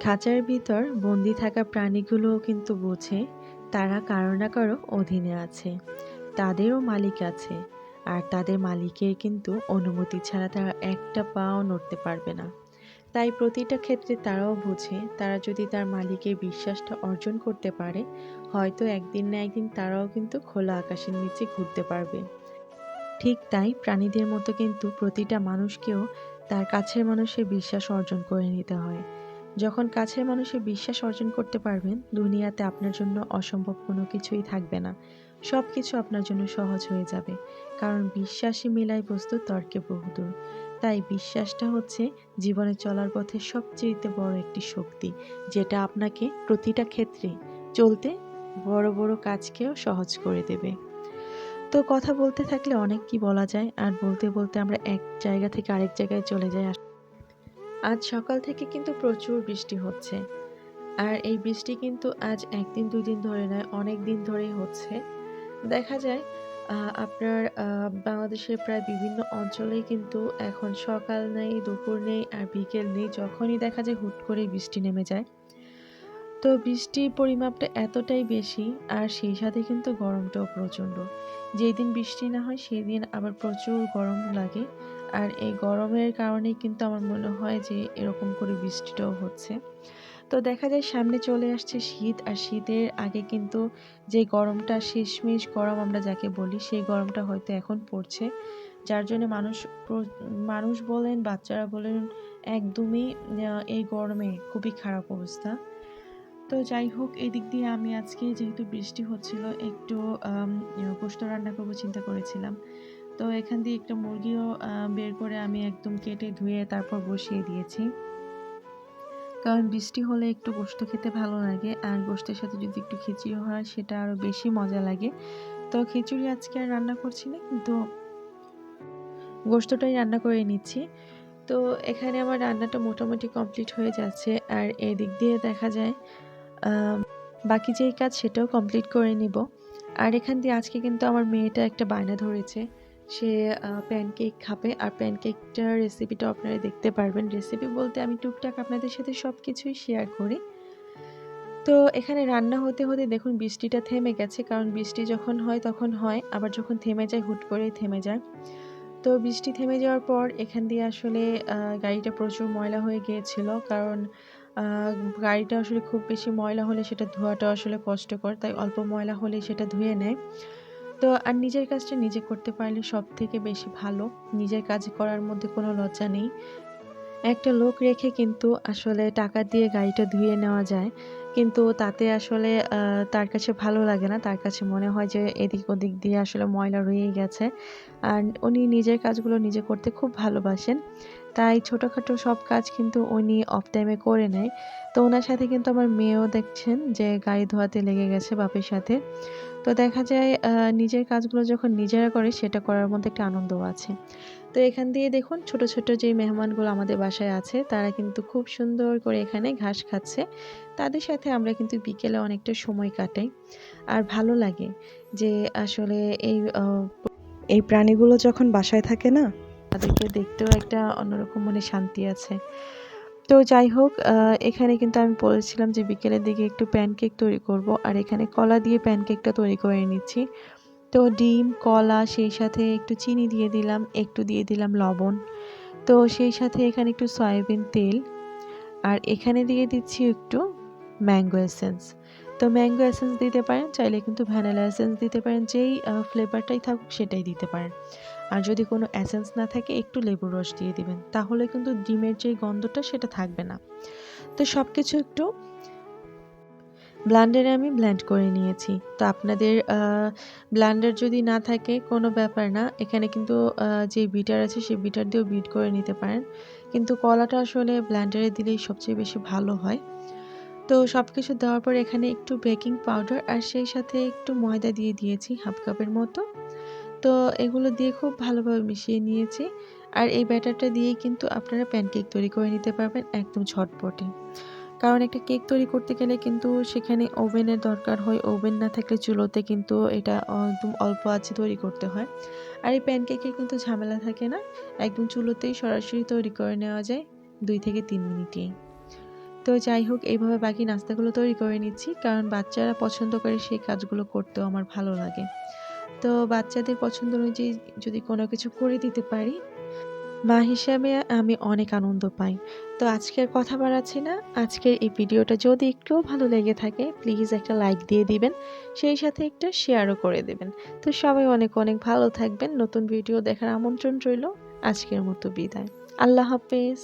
খাঁচার ভিতর বন্দি থাকা প্রাণীগুলোও কিন্তু বোঝে, তারা কারও না কারও অধীনে আছে। তাদেরও মালিক আছে, আর তাদের মালিকের কিন্তু অনুমতি ছাড়া তারা একটা পাও নড়তে পারবে না। তাই প্রতিটা ক্ষেত্রে তারাও বোঝে, তারা যদি তার মালিকের বিশ্বাসটা অর্জন করতে পারে, হয়তো একদিন না একদিন তারাও কিন্তু খোলা আকাশের নিচে ঘুরতে পারবে। ঠিক তাই প্রাণীদের মতো কিন্তু প্রতিটা মানুষকেও তার কাছের মানুষের বিশ্বাস অর্জন করে নিতে হয়। যখন কাছের মানুষের বিশ্বাস অর্জন করতে পারবেন, দুনিয়াতে আপনার জন্য অসম্ভব কোনো কিছুই থাকবে না। সব কিছু আপনার জন্য সহজ হয়ে যাবে। কারণ বিশ্বাসই মিলাই বস্তু তর্কে বহুদূর। তাই বিশ্বাসটা হচ্ছে জীবনে চলার পথে সবচেয়ে বড় একটি শক্তি, যেটা আপনাকে প্রতিটা ক্ষেত্রে চলতে বড় বড় কাজকেও সহজ করে দেবে। তো কথা বলতে থাকলে অনেক কি বলা যায়, আর বলতে বলতে আমরা এক জায়গা থেকে আরেক জায়গায় চলে যাই। আজ সকাল থেকে কিন্তু প্রচুর বৃষ্টি হচ্ছে। আর এই বৃষ্টি কিন্তু আজ একদিন দুই দিন ধরে নয়, অনেক দিন ধরেই হচ্ছে। দেখা যায় আপনার বাংলাদেশের প্রায় বিভিন্ন অঞ্চলেই কিন্তু এখন সকাল নেই, দুপুর নেই আর বিকেল নেই, যখনই দেখা যায় হুট করে বৃষ্টি নেমে যায়। তো বৃষ্টির পরিমাপটা এতটাই বেশি আর সেই সাথে কিন্তু গরমটাও প্রচণ্ড। যেই দিন বৃষ্টি না হয় সেই দিন আবার প্রচুর গরম লাগে। আর এই গরমের কারণেই কিন্তু আমার মনে হয় যে এরকম করে বৃষ্টিটাও হচ্ছে। তো দেখা যায় সামনে চলে আসছে শীত, আর শীতের আগে কিন্তু যে গরমটা শেষমেশ গরম আমরা যাকে বলি, সেই গরমটা হয়তো এখন পড়ছে। যার জন্য মানুষ মানুষ বলেন, বাচ্চারা বলেন, একদমই এই গরমে খুবই খারাপ অবস্থা। তো যাই হোক এই দিক দিয়ে আমি আজকে যেহেতু বৃষ্টি হচ্ছিল, একটু গোশত রান্না করব চিন্তা করেছিলাম। তো এখান দিয়ে একটা মুরগিও বের করে আমি একদম কেটে ধুয়ে তারপর বসিয়ে দিয়েছি। কারণ বৃষ্টি হলে একটু গোশত খেতে ভালো লাগে, আর গোশতের সাথে যদি একটু খিচুড়ি হয় সেটা আরও বেশি মজা লাগে। তো খিচুড়ি আজকে আর রান্না করছি না, কিন্তু গোশতটাই রান্না করে নিচ্ছি। তো এখানে আমার রান্নাটা মোটামুটি কমপ্লিট হয়ে যাচ্ছে, আর এদিক দিয়ে দেখা যায় বাকি যেই কাজ সেটাও কমপ্লিট করে নিব। আর এখান দিয়ে আজকে কিন্তু আমার মেয়েটা একটা বায়না ধরেছে। সে প্যানকেক খাবে। আর প্যানকেকটার রেসিপিটা আপনারা দেখতে পারবেন। রেসিপি বলতে আমি টুকটাক আপনাদের সাথে সব কিছুই শেয়ার করি। তো এখানে রান্না হতে হতে দেখুন বৃষ্টিটা থেমে গেছে। কারণ বৃষ্টি যখন হয়, তখন হয়। আবার যখন থেমে যায়, হুট করেই থেমে যায়। তো বৃষ্টি থেমে যাওয়ার পর এখান দিয়ে আসলে গাড়িটা প্রচুর ময়লা হয়ে গিয়েছিল। কারণ গাড়িটা আসলে খুব বেশি ময়লা হলে সেটা ধোয়াটা আসলে কষ্টকর। তাই অল্প ময়লা হলে সেটা ধুয়ে নেয়। তো আর নিজের কাজটা নিজে করতে পারলে সব থেকে বেশি ভালো। নিজের কাজ করার মধ্যে কোনো লজ্জা নেই। একটা লোক রেখে কিন্তু আসলে টাকা দিয়ে গাড়িটা ধুয়ে নেওয়া যায়। কিন্তু তাতে আসলে তার কাছে ভালো লাগে না। তার কাছে মনে হয় যে এদিক ওদিক দিয়ে আসলে ময়লা রয়েই গেছে। আর উনি নিজের কাজগুলো নিজে করতে খুব ভালোবাসেন। তাই ছোটোখাটো সব কাজ কিন্তু উনি অফ টাইমে করে নেয়। তো ওনার সাথে কিন্তু আমার মেয়েও দেখছেন যে গাড়ি ধোয়াতে লেগে গেছে বাপের সাথে। তো দেখা যায় নিজের কাজগুলো যখন নিজেরা করে, সেটা করার মধ্যে একটা আনন্দ আছে। তো এখান দিয়ে দেখুন, ছোট ছোট যে মেহমানগুলো আমাদের বাসায় আছে, তারা কিন্তু খুব সুন্দর করে এখানে ঘাস খাচ্ছে। তাদের সাথে আমরা কিন্তু বিকেলে অনেকটা সময় কাটাই। আর ভালো লাগে যে আসলে এই এই প্রাণীগুলো যখন বাসায় থাকে না, তাদেরকে দেখতেও একটা অন্যরকম মনে শান্তি আছে। তো যাই হোক এখানে কিন্তু আমি বলেছিলাম যে বিকেলের দিকে একটু প্যানকেক তৈরি করব। আর এখানে কলা দিয়ে প্যানকেকটা তৈরি করে নিচ্ছি। তো ডিম, কলা, সেই সাথে একটু চিনি দিয়ে দিলাম, একটু দিয়ে দিলাম লবণ। তো সেই সাথে এখানে একটু সয়াবিন তেল। আর এখানে দিয়ে দিচ্ছি একটু ম্যাঙ্গো এসেন্স তো ম্যাঙ্গো এসেন্স দিতে পারেন, চাইলে কিন্তু ভ্যানিলা এসেন্স দিতে পারেন, যেই ফ্লেভারটাই থাকুক সেটাই দিতে পারেন। আর যদি কোনো এসেন্স না থাকে, একটু লেবুর রস দিয়ে দিবেন, তাহলে কিন্তু ডিমের যেই গন্ধটা সেটা থাকবে না। তো সব কিছু একটু ব্লান্ডারে আমি ব্ল্যান্ড করে নিয়েছি। তো আপনাদের ব্লান্ডার যদি না থাকে, কোনো ব্যাপার না, এখানে কিন্তু যে বিটার আছে সেই বিটার দিয়েও বিট করে নিতে পারেন। কিন্তু কলাটা আসলে ব্লান্ডারে দিলেই সবচেয়ে বেশি ভালো হয়। তো সব কিছু দেওয়ার পর এখানে একটু বেকিং পাউডার আর সেই সাথে একটু ময়দা দিয়ে দিয়েছি হাফ কাপের মতো। তো এগুলো দিয়ে খুব ভালোভাবে মিশিয়ে নিয়েছি। আর এই ব্যাটারটা দিয়েই কিন্তু আপনারা প্যানকেক তৈরি করে নিতে পারবেন একদম ঝটপটে। কারণ একটা কেক তৈরি করতে গেলে কিন্তু সেখানে ওভেনের দরকার হয়। ওভেন না থাকলে চুলোতে কিন্তু এটা একদম অল্প আছে তৈরি করতে হয়। আর এই প্যানকেকে কিন্তু ঝামেলা থাকে না। একদম চুলোতেই সরাসরি তৈরি করে নেওয়া যায় দুই থেকে তিন মিনিটেই। তো যাই হোক, এইভাবে বাকি নাস্তাগুলো তৈরি করে নিচ্ছি, কারণ বাচ্চারা পছন্দ করে সেই কাজগুলো করতেও আমার ভালো লাগে। তো বাচ্চাদের পছন্দ অনুযায়ী যদি কোনো কিছু করে দিতে পারি, মা হিসাবে আমি অনেক আনন্দ পাই। তো আজকের কথা বাড়াচ্ছি না, আজকের এই ভিডিওটা যদি একটুও ভালো লেগে থাকে প্লিজ একটা লাইক দিয়ে দিবেন, সেই সাথে একটা শেয়ারও করে দেবেন। তো সবাই অনেক অনেক ভালো থাকবেন, নতুন ভিডিও দেখার আমন্ত্রণ রইল, আজকের মতো বিদায়। আল্লাহ হাফেজ।